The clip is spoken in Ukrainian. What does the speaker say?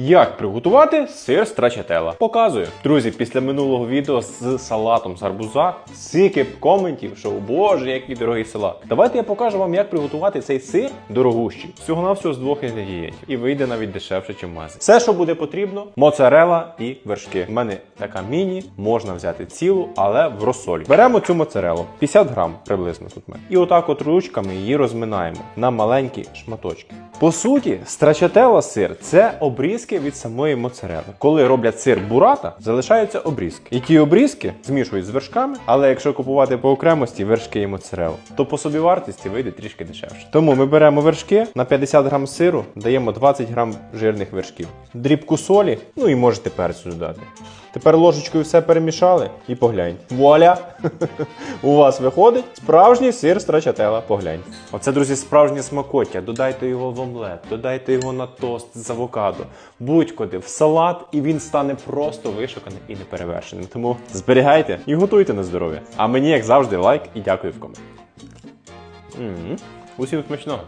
Як приготувати сир страчателла? Показую. Друзі, після минулого відео з салатом з гарбуза сики коментів, що «О, боже, який дорогий салат. Давайте я покажу вам, як приготувати цей сир дорогущий. Всього на всього з двох інгредієнтів. І вийде навіть дешевше, ніж магазині. Все, що буде потрібно: моцарела і вершки. У мене така міні, можна взяти цілу, але в розсолі. Беремо цю моцарелу, 50 грам приблизно тут мене. І отак от ручками її розминаємо на маленькі шматочки. По суті, страчателла сир це обрізки від самої моцарели. Коли роблять сир бурата, залишаються обрізки. І ті обрізки змішують з вершками, але якщо купувати по окремості вершки і моцарелу, то по собівартості вийде трішки дешевше. Тому ми беремо вершки на 50 грам сиру, даємо 20 грам жирних вершків, дрібку солі, ну і можете перцю додати. Тепер ложечкою все перемішали і погляньте. Вуаля! У вас виходить справжній сир страчателла. Погляньте. Оце, друзі, справжнє смакоття. Додайте його в омлет, додайте його на тост з авокадо, будь-куди в салат, і він стане просто вишуканим і неперевершеним. Тому зберігайте і готуйте на здоров'я. А мені, як завжди, лайк і дякую в коментарі. Усім смачного!